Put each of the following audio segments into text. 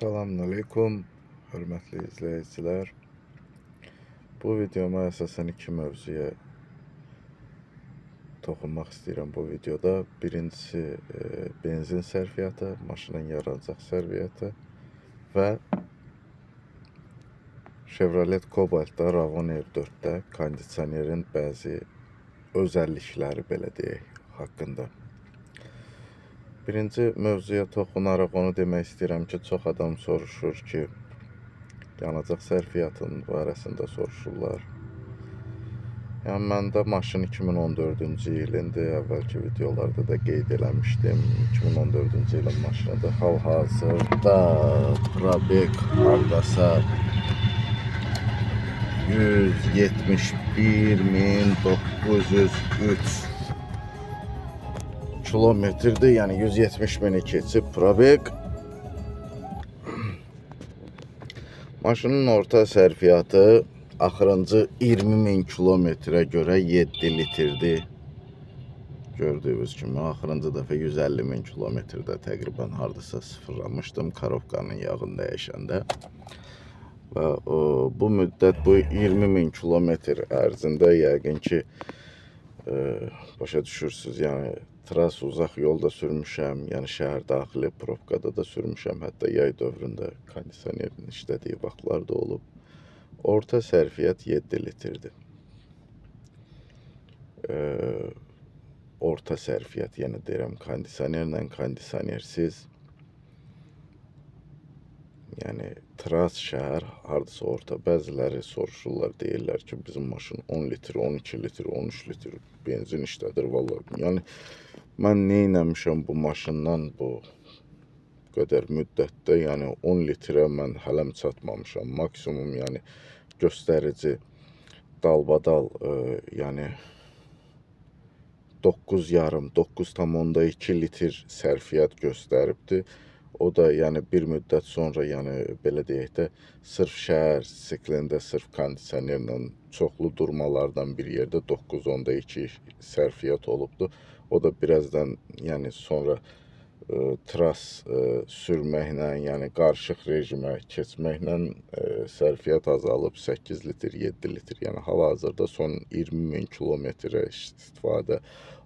Selamünaleyküm, hörmətli izləyicilər. Bu videoma əsasən iki mövzuya toxunmaq istəyirəm bu videoda. Birincisi e, benzin sərfiyyatı, maşının yaranacaq sərfiyyatı və Chevrolet Cobalt'da Ravon R4-də kondisionerin bəzi özəllikləri belə deyək haqqında. Birinci mövzuya toxunaraq onu demək istəyirəm ki, çox adam soruşur ki, yanacaq sərfiyyatının barəsində soruşurlar. Yəni məndə maşın 2014-cü ilindir. Əvvəlki videolarda da qeyd eləmişdim. 2014-cü ilin maşınıdır. Hal-hazırda probek hardasa 171.903 kilometrdir. Yəni 170 bini keçib probek. Maşının orta sərfiyyatı axırıncı 20 min kilometrə görə 7 litrdir. Gördüyünüz kimi axırıncı dəfə 150 min kilometrdə təqribən hardasa sıfırlamışdım karovkanın yağını dəyişəndə. Və o, bu müddət bu 20 min kilometr ərzində yəqin ki e, başa düşürsüz. Yəni tras uzaq yolda sürmüşəm, yəni şəhər daxili probkada da sürmüşəm, hətta yay dövründə kondisionerin işlədiyi vaxtlar da olub. Orta sərfiyyat 7 litrdir. E, orta sərfiyyat, yəni deyirəm kondisionerlə kondisionersiz Yəni tras şəhər hardasa orta. Bəziləri soruşurlar, deyirlər ki, bizim maşın 10 litr, 12 litr, 13 litr benzin işlədir vallahi. Yəni mən nə etmişəm bu maşından bu qədər müddətdə, yəni 10 litrə mən hələm çatmamışam. Maksimum yəni göstərici dalbadal e, yəni 9 yarım, 9,2 litr sərfiyyat göstəribdi. O da yəni bir müddət sonra, yəni belə deyək də, sırf şəhər siklində, sırf kondisionerlə çoxlu durmalardan bir yerdə 9.2 sərfiyyat olubdu. O da birazdan, yəni sonra e, tras e, sürməklə, yəni qarışıq rejimə keçməklə e, sərfiyyat azalıb 8 litr, 7 litr. Yəni hal-hazırda son 20 min kilometrə istifadə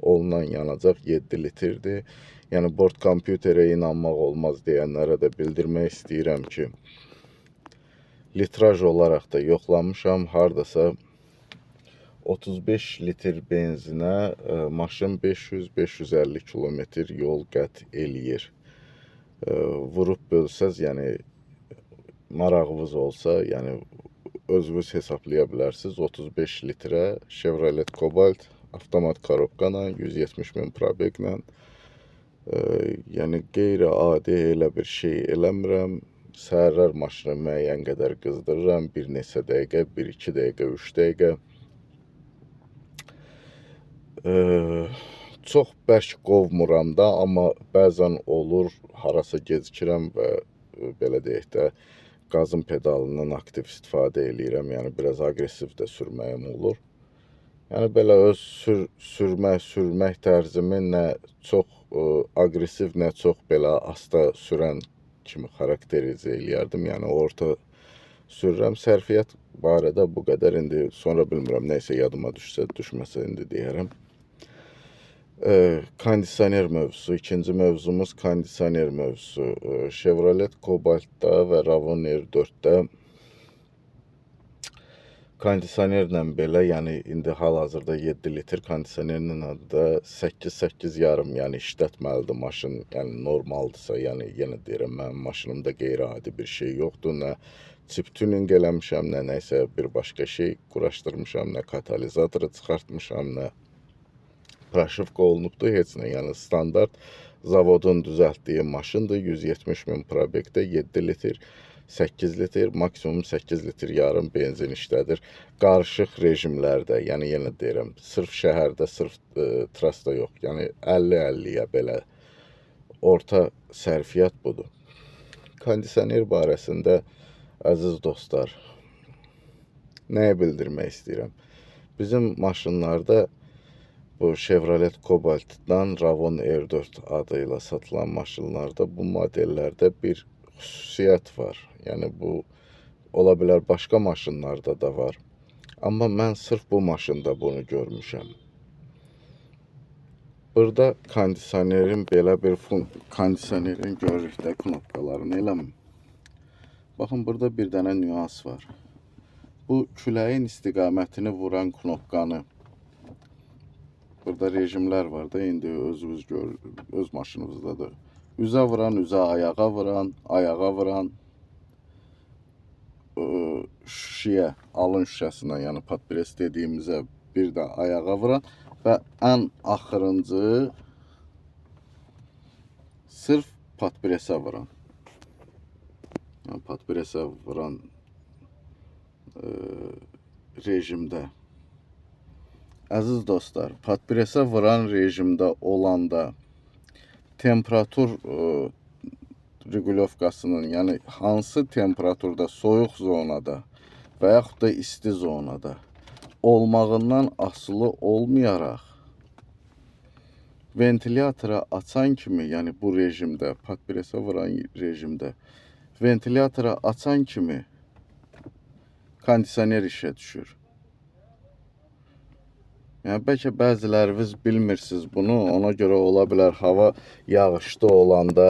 olunan yanacaq 7 litrdir. Yəni bord kompüterə inanmaq olmaz deyənlərə də bildirmək istəyirəm ki, litraj olaraq da yoxlamışam. Hardasa 35 litr benzinə e, maşın 500-550 kilometr yol qət eləyir. E, vurub bölsəz, yəni marağınız olsa, yəni özünüz hesablaya bilərsiniz. 35 litrə Chevrolet Cobalt avtomat korobkayla 170 min probeglə yəni qeyri-adi elə bir şey eləmirəm. Səhərlər maşını müəyyən qədər qızdırıram. Bir neçə dəqiqə, 1-2 dəqiqə, 3 dəqiqə. E, çox bərk qovmuram da, amma bəzən olur, harasa gecikirəm və e, belə deyək də qazın pedalından aktiv istifadə eləyirəm. Yəni biraz aqressiv də sürməyim olur. Yəni belə öz sür sürmə, sürmək tərzimi nə çox aqressiv, nə çox belə asta sürən kimi xarakterizə eləyərdim. Yəni orta sürürəm. Sərfiyyat barədə bu qədər indi sonra bilmirəm, nəysə yadıma düşsə, düşməsə indi deyərəm. E, kondisioner mövzusu, ikinci mövzumuz kondisioner mövzusu. E, Chevrolet Cobalt'da və Ravon R4-də kondisionerlə belə, yəni indi hal-hazırda 7 litr kondisionerlə də 8-8 yarım, yəni işlətməlidir maşın, yəni normaldırsa, yəni yenə deyirəm, mənim maşınımda qeyri-adi bir şey yoxdur, nə çip tuning eləmişəm, nə nəsə bir başqa şey quraşdırmışam, nə katalizatoru çıxartmışam, nə proşivka olunubdur, heç nə, yəni standart zavodun düzəltdiyi maşındır, 170 min probekdə 7 litr 8 litr, maksimum 8 litr yarım benzin işlədir. Qarışıq rejimlərdə, yəni yenə deyirəm, sırf şəhərdə, sırf e, trasda yox. Yəni 50-50-yə belə orta sərfiyyat budur. Kondisioner barəsində əziz dostlar, nəyə bildirmək istəyirəm? Bizim maşınlarda bu Chevrolet Cobalt'dan Ravon R4 adı ilə satılan maşınlarda bu modellərdə bir xüsusiyyət var. Yəni bu ola bilər başqa maşınlarda da var. Amma mən sırf bu maşında bunu görmüşəm. Burada kondisionerin belə bir fun kondisionerin görürük də knopkalarını eləmi? Baxın burada bir dənə nüans var. Bu küləyin istiqamətini vuran knopkanı Burada rejimlər var da indi özünüz gör öz maşınınızdadır. Üzə vuran, üzə ayağa vuran, ayağa vuran ıı, şüşəyə, alın şüşəsinə, yəni patpres dediyimizə bir də ayağa vuran və ən axırıncı sırf patpresə vuran. Yəni patpresə vuran ıı, rejimdə Əziz dostlar, patpresə vuran rejimdə olanda temperatur ıı, regulyovkasının, yəni hansı temperaturda, soyuq zonada və yaxud da isti zonada olmağından asılı olmayaraq ventilyatora açan kimi, yəni bu rejimdə, patpresə vuran rejimdə ventilyatora açan kimi kondisioner işə düşür. Yəni bəlkə bəziləriniz bilmirsiniz bunu. Ona görə ola bilər hava yağışlı olanda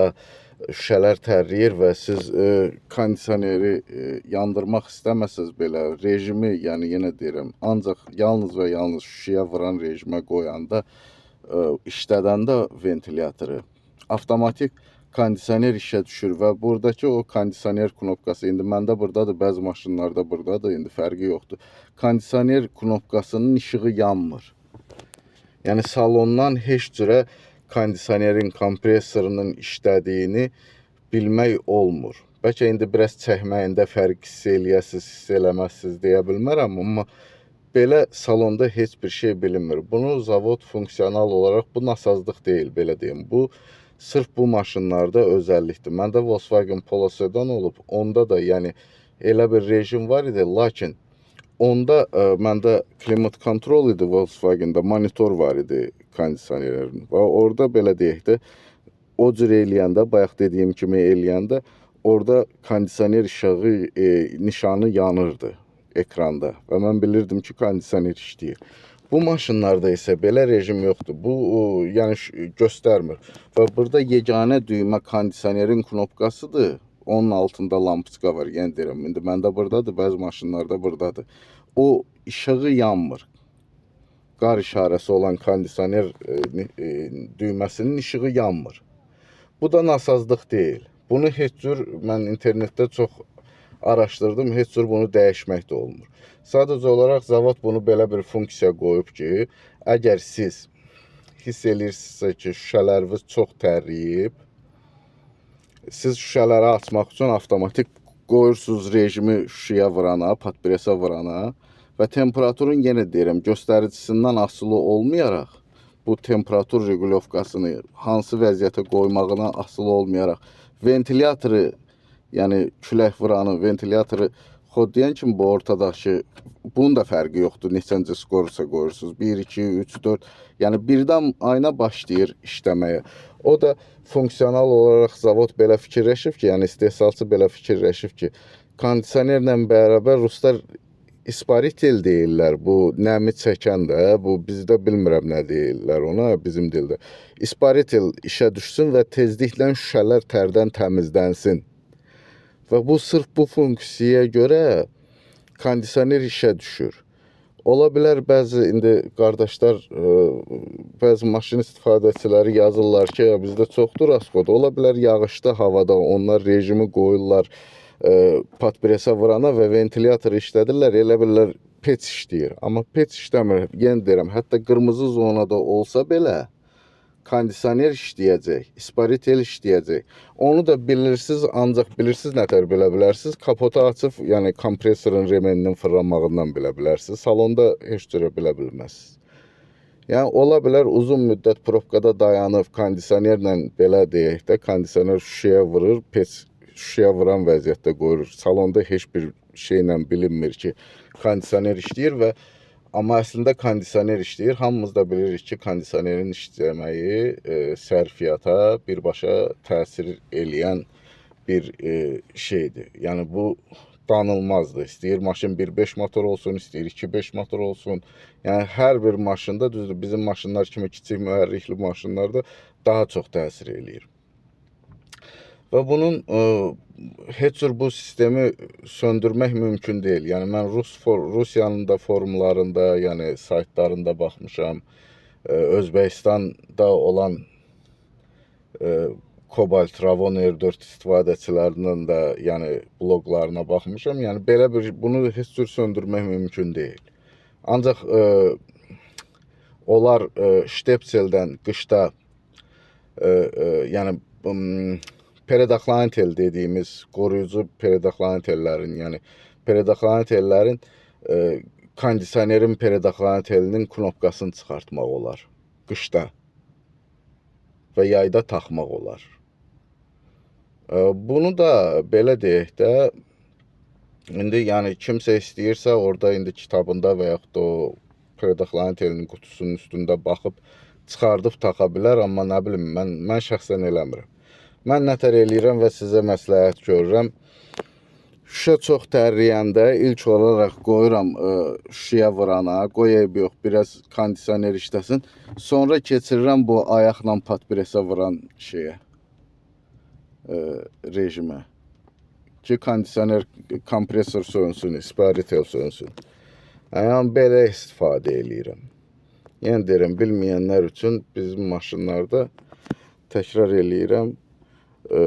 şüşələr tərləyir və siz e, kondisioneri e, yandırmaq istəməsəz belə rejimi, yəni yenə deyirəm, ancaq yalnız və yalnız şüşəyə vuran rejimə qoyanda e, işlədəndə ventilatoru avtomatik kondisioner işə düşür və buradakı o kondisioner knopkası indi məndə burdadır, bəzi maşınlarda burdadır, indi fərqi yoxdur. Kondisioner knopkasının işığı yanmır. Yəni salondan heç cürə kondisionerin kompressorunun işlədiyini bilmək olmur. Bəlkə indi biraz çəkməyində fərq hiss eləyəsiz, hiss eləməzsiniz deyə bilmərəm, amma belə salonda heç bir şey bilinmir. Bunu zavod funksional olaraq bu nasazlıq deyil, belə deyim. Bu sırf bu maşınlarda özəllikdir. Məndə Volkswagen Polo sedan olub, onda da yəni elə bir rejim var idi, lakin onda ə, məndə klimat kontrol idi Volkswagen-də, monitor var idi kondisionerin. Və orada belə deyək də o cür eləyəndə, bayaq dediyim kimi eləyəndə orada kondisioner işığı e, nişanı yanırdı ekranda və mən bilirdim ki, kondisioner işləyir. Bu maşınlarda isə belə rejim yoxdur. Bu o, yəni göstərmir. Və burada yeganə düymə kondisionerin knopkasıdır. Onun altında lampoçka var. Yəni deyirəm, indi məndə burdadır, bəzi maşınlarda burdadır. O işığı yanmır. Qar işarəsi olan kondisioner e, e, düyməsinin işığı yanmır. Bu da nasazlıq deyil. Bunu heç cür mən internetdə çox araşdırdım, heç cür bunu dəyişmək də olmur. Sadəcə olaraq zavod bunu belə bir funksiya qoyub ki, əgər siz hiss eləyirsinizsə ki, şüşələriniz çox tərləyib, siz şüşələri açmaq üçün avtomatik qoyursunuz rejimi şüşəyə vurana, patpresə vurana və temperaturun yenə deyirəm, göstəricisindən asılı olmayaraq bu temperatur regulyovkasını hansı vəziyyətə qoymağına asılı olmayaraq ventilatoru, yəni külək vuranı, ventilatoru xod kimi bu ortadakı bunun da fərqi yoxdur. Neçənci skorusa qoyursunuz. 1 2 3 4. Yəni birdən ayna başlayır işləməyə. O da funksional olaraq zavod belə fikirləşib ki, yəni istehsalçı belə fikirləşib ki, kondisionerlə bərabər ruslar isparitel deyirlər. Bu nəmi çəkən də, bu bizdə bilmirəm nə deyirlər ona bizim dildə. İsparitel işə düşsün və tezliklə şüşələr tərdən təmizlənsin. Və bu sırf bu funksiyaya görə kondisioner işə düşür. Ola bilər bəzi indi qardaşlar ə, bəzi maşın istifadəçiləri yazırlar ki, "Ya, bizdə çoxdur raskod. Ola bilər yağışlı havada onlar rejimi qoyurlar ə, patpresə vurana və ventilyator işlədirlər. Elə bilirlər pet işləyir. Amma pet işləmir. Yenə deyirəm, hətta qırmızı zonada olsa belə kondisioner işləyəcək, isparitel işləyəcək. Onu da bilirsiniz, ancaq bilirsiniz nətər bilə bilərsiniz? Kapotu açıb, yəni kompressorun remeninin fırlanmağından bilə bilərsiniz. Salonda heç cürə bilə bilməzsiniz. Yəni ola bilər uzun müddət probkada dayanıb kondisionerlə belə deyək də, kondisioner şüşəyə vurur, pes şüşəyə vuran vəziyyətdə qoyur. Salonda heç bir şeylə bilinmir ki, kondisioner işləyir və amma əslində kondisioner işləyir. Hamımız da bilirik ki, kondisionerin işləməyi e, sərfiyyata birbaşa təsir eləyən bir e, şeydir. Yəni bu danılmazdır. İstəyir maşın 1.5 motor olsun, istəyir 2.5 motor olsun. Yəni hər bir maşında düzdür bizim maşınlar kimi kiçik mühərrikli maşınlarda daha çox təsir eləyir. Və bunun ə, heç cür bu sistemi söndürmək mümkün deyil. Yəni mən Rus for Rusiyanın da forumlarında, yəni saytlarında baxmışam. Ə, Özbəkistanda olan ə, Kobalt Ravon R4 istifadəçilərinin də yəni bloqlarına baxmışam. Yəni belə bir bunu heç cür söndürmək mümkün deyil. Ancaq ə, onlar ə, Stepseldən qışda ə, ə, yəni ım, peredaklantel dediyimiz qoruyucu peredaklantellərin, yəni peredaklantellərin ə, kondisionerin peredaklantelinin knopkasını çıxartmaq olar qışda və yayda taxmaq olar. Ə, Bunu da belə deyək də indi yəni kimsə istəyirsə orada indi kitabında və yaxud da o predaklantelin qutusunun üstündə baxıb çıxardıb taxa bilər, amma nə bilim mən mən şəxsən eləmirəm. Mən nətər eləyirəm və sizə məsləhət görürəm. Şüşə çox tərləyəndə ilk olaraq qoyuram ə, şüşəyə vurana, qoy eyb yox, biraz kondisioner işləsin. Sonra keçirirəm bu ayaqla patpresə vuran şeyə. Ə, rejimə. Ki kondisioner kompresor sönsün, isparitel sönsün. Yəni belə istifadə eləyirəm. Yəni deyirəm, bilməyənlər üçün bizim maşınlarda təkrar eləyirəm, ə,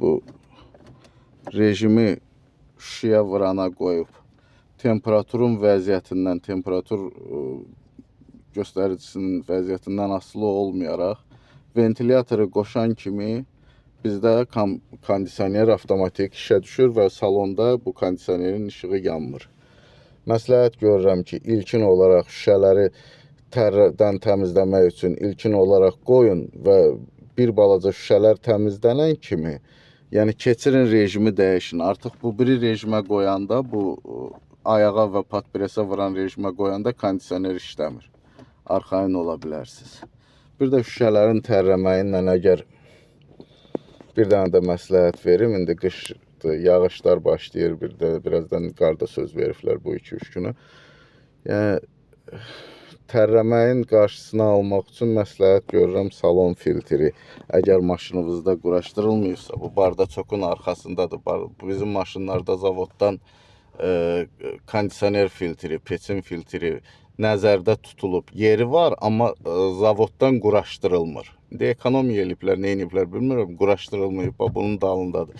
bu rejimi şüşəyə vurana qoyub temperaturun vəziyyətindən, temperatur ə, göstəricisinin vəziyyətindən asılı olmayaraq ventilatoru qoşan kimi bizdə kondisioner avtomatik işə düşür və salonda bu kondisionerin işığı yanmır. Məsləhət görürəm ki, ilkin olaraq şüşələri tərdən təmizləmək üçün ilkin olaraq qoyun və bir balaca şüşələr təmizlənən kimi, yəni keçirin rejimi dəyişin. Artıq bu biri rejimə qoyanda, bu ə, ayağa və patpresə vuran rejimə qoyanda kondisioner işləmir. Arxayın ola bilərsiniz. Bir də şüşələrin tərləməyi ilə əgər bir dənə də məsləhət verim. İndi qışdır, yağışlar başlayır. Bir də birazdan qarda söz veriblər bu 2-3 günə. Yəni tərləməyin qarşısını almaq üçün məsləhət görürəm salon filtri. Əgər maşınınızda quraşdırılmayıbsa, bu bardachokun arxasındadır. Bar- Bu bizim maşınlarda zavoddan e, kondisioner filtri, peçin filtri nəzərdə tutulub. Yeri var, amma e, zavoddan quraşdırılmır. İndi ekonomiya eliblər, nə eliblər bilmirəm, quraşdırılmayıb. Bunun dalındadır.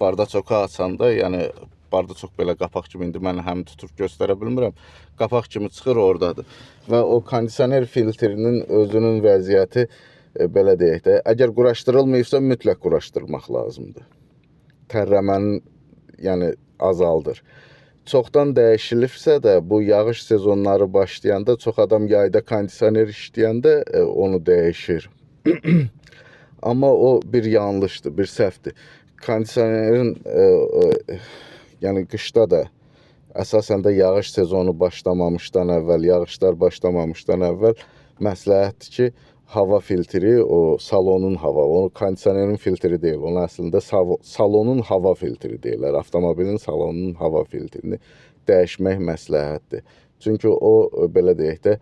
Bardaçoku açanda, yəni bardachok belə qapaq kimi indi mən həm tutub göstərə bilmirəm. Qapaq kimi çıxır ordadır. Və o kondisioner filtrinin özünün vəziyyəti e, belə deyək də, əgər quraşdırılmayıbsa mütləq quraşdırmaq lazımdır. Tərləmənin yəni azaldır. Çoxdan dəyişilibsə də bu yağış sezonları başlayanda çox adam yayda kondisioner işləyəndə e, onu dəyişir. Amma o bir yanlışdır, bir səhvdir. Kondisionerin e, e, yəni qışda da əsasən də yağış sezonu başlamamışdan əvvəl, yağışlar başlamamışdan əvvəl məsləhətdir ki, hava filtri, o salonun hava, o kondisionerin filtri deyil. Onu əslində salonun hava filtri deyirlər. Avtomobilin salonunun hava filtrini dəyişmək məsləhətdir. Çünki o belə deyək də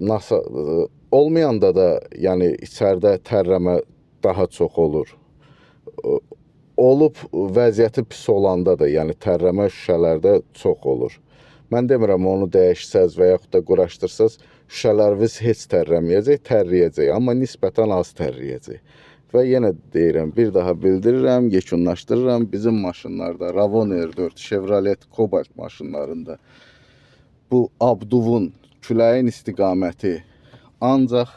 NASA olmayanda da, yəni içəridə tərləmə daha çox olur. Olub vəziyyəti pis olanda da, yəni tərləmə şüşələrdə çox olur. Mən demirəm onu dəyişsəz və yaxud da quraşdırsaz şüşələriniz heç tərləməyəcək, tərləyəcək, amma nisbətən az tərləyəcək. Və yenə deyirəm, bir daha bildirirəm, yekunlaşdırıram. Bizim maşınlarda Ravon R4, Chevrolet Cobalt maşınlarında bu abduvun küləyin istiqaməti ancaq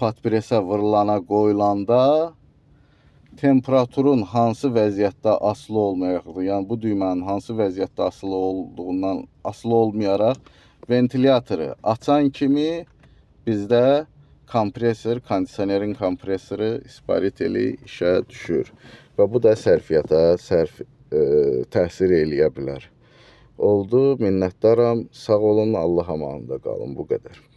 patpresə vurulana qoyulanda temperaturun hansı vəziyyətdə asılı olmayaraq, yəni bu düymənin hansı vəziyyətdə asılı olduğundan asılı olmayaraq ventilatoru açan kimi bizdə kompresor, kondisionerin kompresoru ispariteli işə düşür və bu da sərfiyyata sərf e, təsir eləyə bilər. Oldu, minnətdaram. Sağ olun, Allah amanında qalın bu qədər.